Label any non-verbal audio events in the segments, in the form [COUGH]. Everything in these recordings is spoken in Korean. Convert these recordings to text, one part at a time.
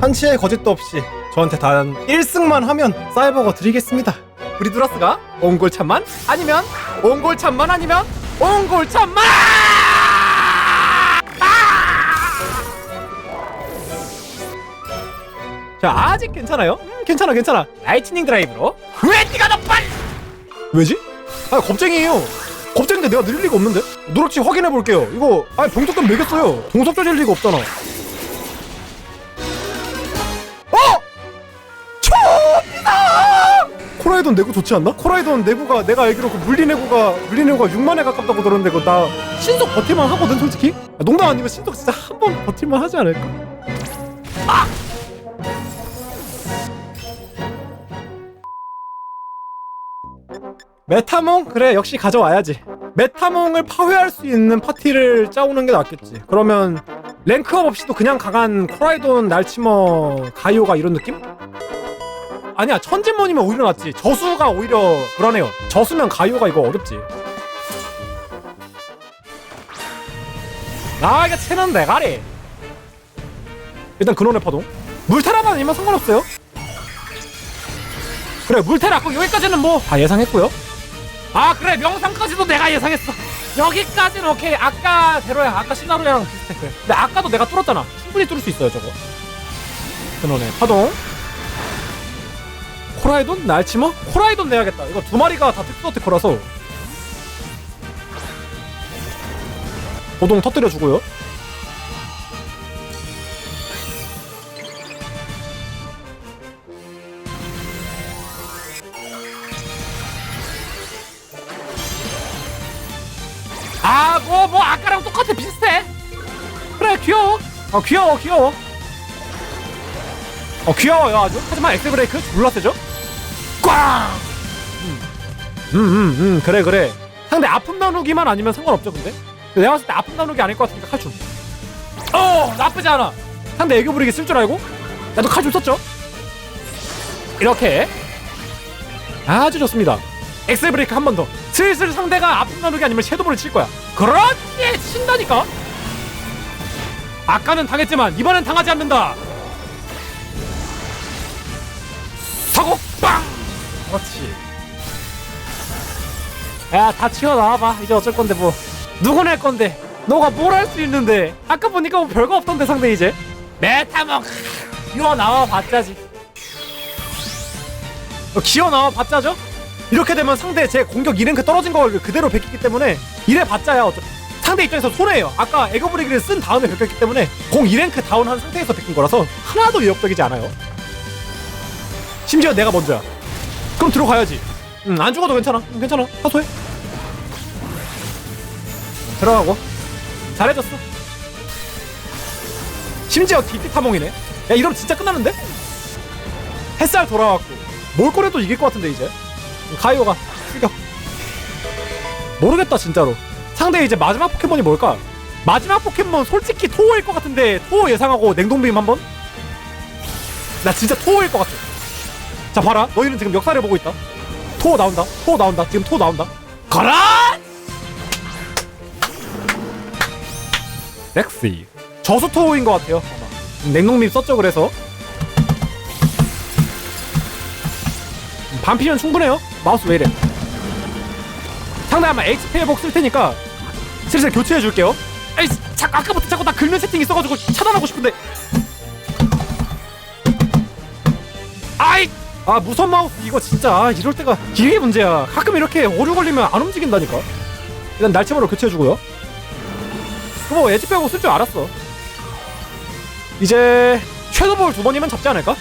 한치의 거짓도 없이 저한테 단 1승만 하면 사이버거 드리겠습니다. 브리드러스가 옹골참만 아니면 옹골참만 아니면 옹골참만 자 아직 괜찮아요? 음, 괜찮아 괜찮아 라이트닝 드라이브로 왜 니가 더 빨리 왜지? 아 겁쟁이에요. 겁쟁인데 내가 느릴 리가 없는데? 노력치 확인해 볼게요. 이거 아니 병특급 매겼어요. 동석 조질 리가 없잖아. 코라이돈 내구 좋지 않나? 코라이돈 내구가 내가 알기로 그 물리 내구가 물리 내구가 6만에 가깝다고 들었는데 그거 나 신속 버틸만 하거든 솔직히. 아, 농담 아니면 신속 진짜 한 번 버틸만 하지 않을까? 메타몽? 그래 역시 가져와야지 메타몽을 파괴할 수 있는 파티를 짜오는 게 낫겠지 그러면 랭크업 없이도 그냥 강한 코라이돈 날치머 가이오가 이런 느낌? 아니야 천진몬이면 오히려 낫지. 저수가 오히려 불안해요. 저수면 가이오가 이거 어렵지. 나에게 채는 대가리. 일단 근원의 파동. 물테라만 아니면 상관없어요. 그래 그럼 여기까지는 뭐 다 예상했고요. 아 그래. 명상까지도 내가 예상했어. 여기까지는 오케이. 아까 대로야 아까 시나리오랑 비슷해. 그래. 근데 아까도 내가 뚫었잖아. 충분히 뚫을 수 있어요 저거. 근원의 파동 코라이돈? 날치머? 코라이돈 내야겠다 이거 두 마리가 다 특수 어택커라서 보동 터뜨려 주고요 아, 뭐, 뭐, 아까랑 똑같아, 비슷해. 그래, 귀여워. 어, 귀여워, 귀여워. 어, 귀여워요, 아주. 하지만 엑스 브레이크 졸라 세죠? 꽝! 음, 음, 음, 음, 그래, 그래. 상대 아픔 나누기만 아니면 상관없죠, 근데? 내가 봤을 때 아픔 나누기 아닐 것 같으니까 칼춤. 어, 나쁘지 않아. 상대 애교 부리기 쓸 줄 알고? 나도 칼춤 썼죠? 이렇게. 아주 좋습니다. 엑셀 브레이크 한 번 더. 슬슬 상대가 아픔 나누기 아니면 섀도우를 칠 거야. 그렇지! 친다니까? 아까는 당했지만 이번엔 당하지 않는다. 그렇지. 야, 다 튀어나와봐. 이제 어쩔 건데 뭐. 누구 낼 건데? 너가 뭘 할 수 있는데? 아까 보니까 뭐 별거 없던데 상대 이제. 메타몽 기어 나와 봤자지. 어, 기어 나와 봤자죠? 이렇게 되면 상대 제 공격 2랭크 떨어진 걸 그대로 베꼈기 때문에 이래 봤자야 어쩌 상대 입장에서 손해예요 아까 에거브리기를 쓴 다음에 베꼈기 때문에 공 2랭크 다운한 상태에서 베낀 거라서 하나도 위협적이지 않아요 심지어 내가 먼저야 그럼 들어가야지. 응, 안 죽어도 괜찮아. 응, 괜찮아. 사소해. 들어가고. 잘해줬어. 심지어 DT 타몽이네. 야 이러면 진짜 끝나는데? 햇살 돌아왔고. 몰골에도 이길 것 같은데 이제? 가이오가 죽여 모르겠다 진짜로. 상대 이제 마지막 포켓몬이 뭘까? 마지막 포켓몬 솔직히 토호일 것 같은데 토호 예상하고 냉동빔 한번? 나 진짜 토호일 것 같아 자 봐라 너희는 지금 역사를 보고 있다 토호 나온다 토호 나온다 지금 토호 나온다 가라 렉시 저수 토호인 것 같아요 냉동빔 썼죠 그래서 반피면 충분해요. 마우스 왜 이래? 상대 아마 HP 회복 쓸 테니까 슬슬 교체해 줄게요. 자꾸 아까부터 자꾸 나 긁는 세팅 있어가지고 차단하고 싶은데. 아 무선 마우스 이거 진짜 아, 이럴 때가 이게 문제야. 가끔 이렇게 오류 걸리면 안 움직인다니까. 일단 날치마로 교체해 주고요. 그뭐 에지 빼고 쓸 줄 알았어. 이제 섀도볼 두 번이면 잡지 않을까?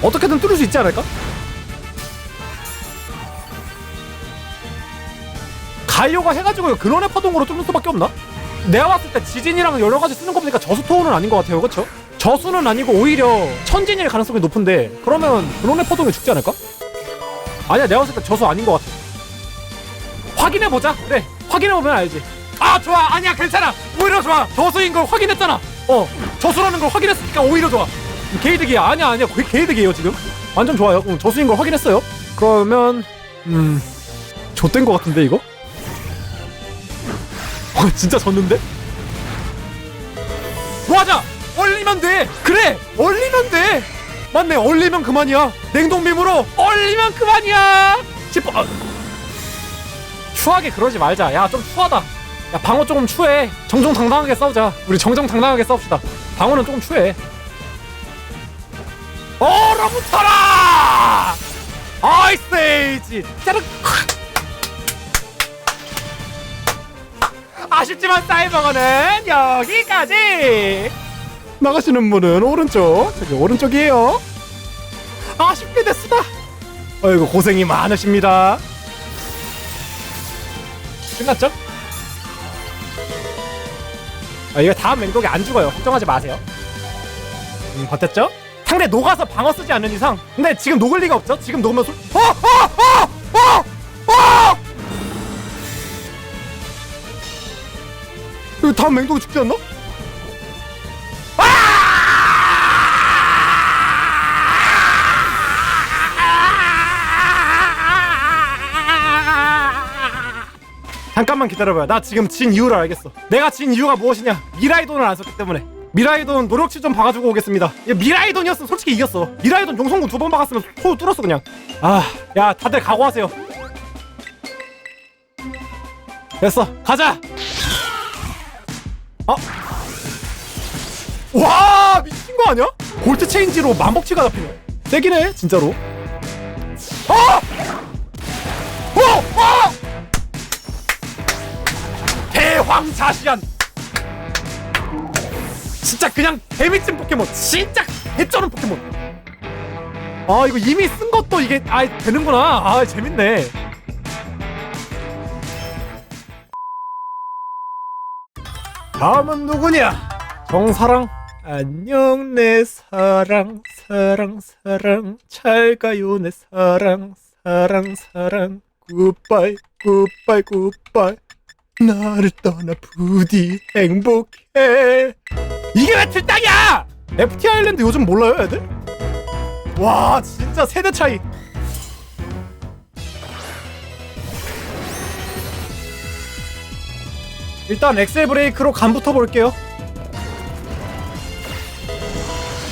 어떻게든 뚫을 수 있지 않을까? 가이오가 해가지고 근원의 파동으로 뚫는 수밖에 없나? 내가 봤을 때 지진이랑 여러 가지 쓰는 거 보니까 저수토는 아닌 것 같아요, 그렇죠? 저수는 아니고 오히려 천진일 가능성이 높은데 그러면 근원의 파동이 죽지 않을까? 아니야, 내가 봤을 때 저수 아닌 것 같아. 확인해 보자. 그래, 확인해 보면 알지. 아, 좋아, 아니야, 괜찮아. 오히려 좋아. 저수인 걸 확인했잖아. 어, 저수라는 걸 확인했으니까 오히려 좋아. 게이득이야 아니야 아니야 게- 게이득이에요 지금 완전 좋아요 응, 저수인 걸 확인했어요 그러면 음 좆된 거 같은데 이거 어, 진짜 졌는데 얼리면 돼. 그래 얼리면 돼. 맞네 얼리면 그만이야. 냉동빔으로 얼리면 그만이야. 아. 추하게 그러지 말자. 야 좀 추하다. 야 방어 조금 추해. 정정당당하게 싸우자. 우리 정정당당하게 싸웁시다. 방어는 조금 추해. 얼어붙어라! 아이스 에이지! 짜르 아쉽지만 사이버거는 여기까지 나가시는 분은 오른쪽 저기 오른쪽이에요 아쉽게 됐습니다 어이구 고생이 많으십니다 끝났죠? 아 이거 다음 맹독이 안 죽어요 걱정하지 마세요 음 버텼죠? 상대 녹아서 방어 쓰지 않는 이상 근데 지금 녹을 리가 없죠? 지금 녹으면 솔... 어! 어! 어! 어! 어! 이거 다음 맹독이 죽지 않나? 잠깐만 기다려봐요. 나 지금 진 이유를 알겠어. 내가 진 이유가 무엇이냐? 미라이 돈을 안 썼기 때문에. 미라이돈 노력치 좀 봐가지고 오겠습니다. 야, 미라이돈이었으면 솔직히 이겼어. 미라이돈 용성군 두 번 박았으면 소 뚫었어 그냥. 아, 야 다들 각오하세요. 됐어, 가자. 어? 와 미친 거 아니야? 볼트 체인지로 만복치가 잡히네. 세긴 해 진짜로. 어! 어! 대황자시안 진짜 그냥 개미친 포켓몬 진짜 개쩌는 포켓몬. 아 이거 이미 쓴 것도 이게 아 되는구나. 아 재밌네. 다음은 누구냐? 정사랑. 안녕 내 사랑 사랑 사랑. 잘 가요 내 사랑 사랑 사랑. 굿바이 굿바이 굿바이 나를 떠나 부디 행복해. 이게 왜 틀딱이야? FT 아일랜드 요즘 몰라요 애들? 와 진짜 세대 차이. 일단 엑셀 브레이크로 간 붙어 볼게요.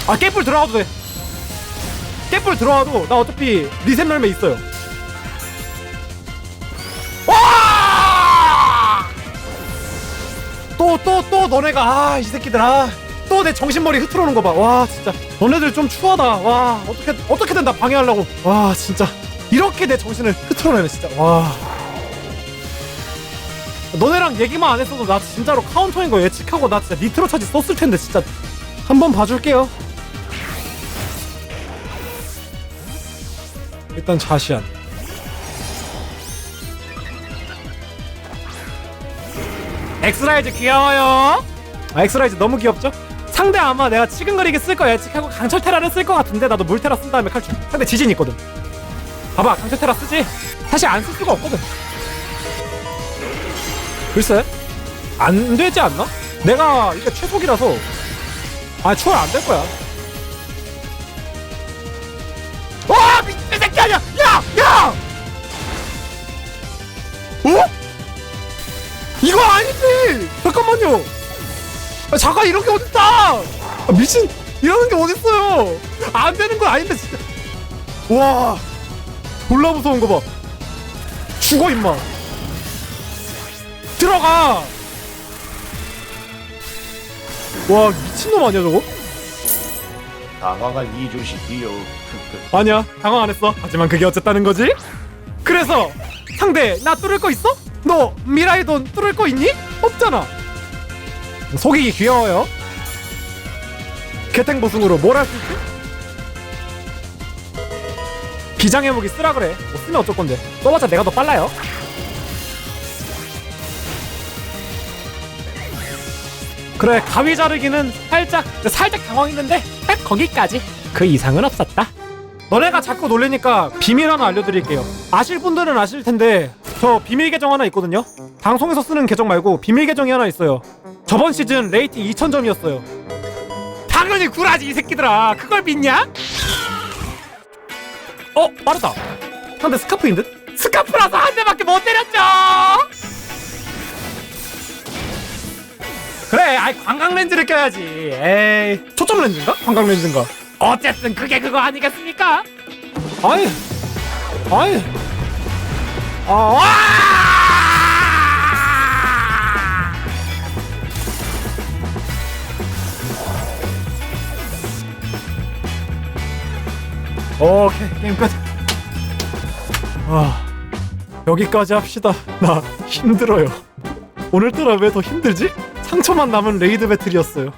아 깨뿔 들어가도 돼. 깨뿔 들어와도 나 어차피 리셋 열매 있어요 또 또 또 너네가 아 이 새끼들 아 또 내 정신머리 흐트러는 거 봐. 와 진짜. 너네들 좀 추하다. 와 어떻게 어떻게든 나 방해하려고. 와 진짜. 이렇게 내 정신을 흐트러내네 진짜. 와. 너네랑 얘기만 안 했어도 나 진짜로 카운터인 거 예측하고 나 진짜 니트로 차지 썼을 텐데 진짜. 한번 봐줄게요. 일단 자시안 엑스라이즈 귀여워요. 아, 엑스라이즈 너무 귀엽죠? 상대 아마 내가 치근거리게 쓸거 예측하고 강철 테라를 쓸 것 같은데 나도 물 테라 쓴 다음에 칼춤. 상대 지진 있거든. 봐봐, 강철 테라 쓰지? 사실 안 쓸 수가 없거든. 글쎄, 안 되지 않나? 내가 이게 최속이라서 아 추월 안 될 거야. 와 미친 새끼 아니야! 야, 야! 어? 아니지! 잠깐만요! 아, 잠깐 이런 게 어딨다! 아, 미친! 이러는 게 어딨어요! 안 되는 건 아닌데, 진짜. 와. 졸라 무서운 거 봐. 죽어, 임마. 들어가! 와, 미친놈 아니야, 저거? 당황한 이주식이요. [LAUGHS] 아니야, 당황 안 했어. 하지만 그게 어쨌다는 거지? 그래서 상대 나 뚫을 거 있어? 너 미라이돈 뚫을 거 있니? 없잖아. 속이기 귀여워요. 개탱 보승으로 뭘 할 수 있지? 비장의 무기 쓰라 그래. 뭐 쓰면 어쩔 건데. 써봤자 내가 더 빨라요. 그래 가위 자르기는 살짝 살짝 당황했는데 딱 거기까지 그 이상은 없었다. 너네가 자꾸 놀리니까 비밀 하나 알려드릴게요. 아실 분들은 아실 텐데 저 비밀 계정 하나 있거든요. 방송에서 쓰는 계정 말고 비밀 계정이 하나 있어요. 저번 시즌 레이팅 2,000점이었어요. 당연히 구라지 이 새끼들아. 그걸 믿냐? 어 빠르다. 상대 스카프인 듯? 스카프라서 한 대밖에 못 때렸죠. 그래 아이 관광 렌즈를 껴야지 에이 초점 렌즈인가? 관광 렌즈인가? 어쨌든 그게 그거 아니겠습니까? 아니 아니 아 와! 오케이 게임 끝. 아 여기까지 합시다. 나 힘들어요. 오늘따라 왜 더 힘들지? 상처만 남은 레이드 배틀이었어요.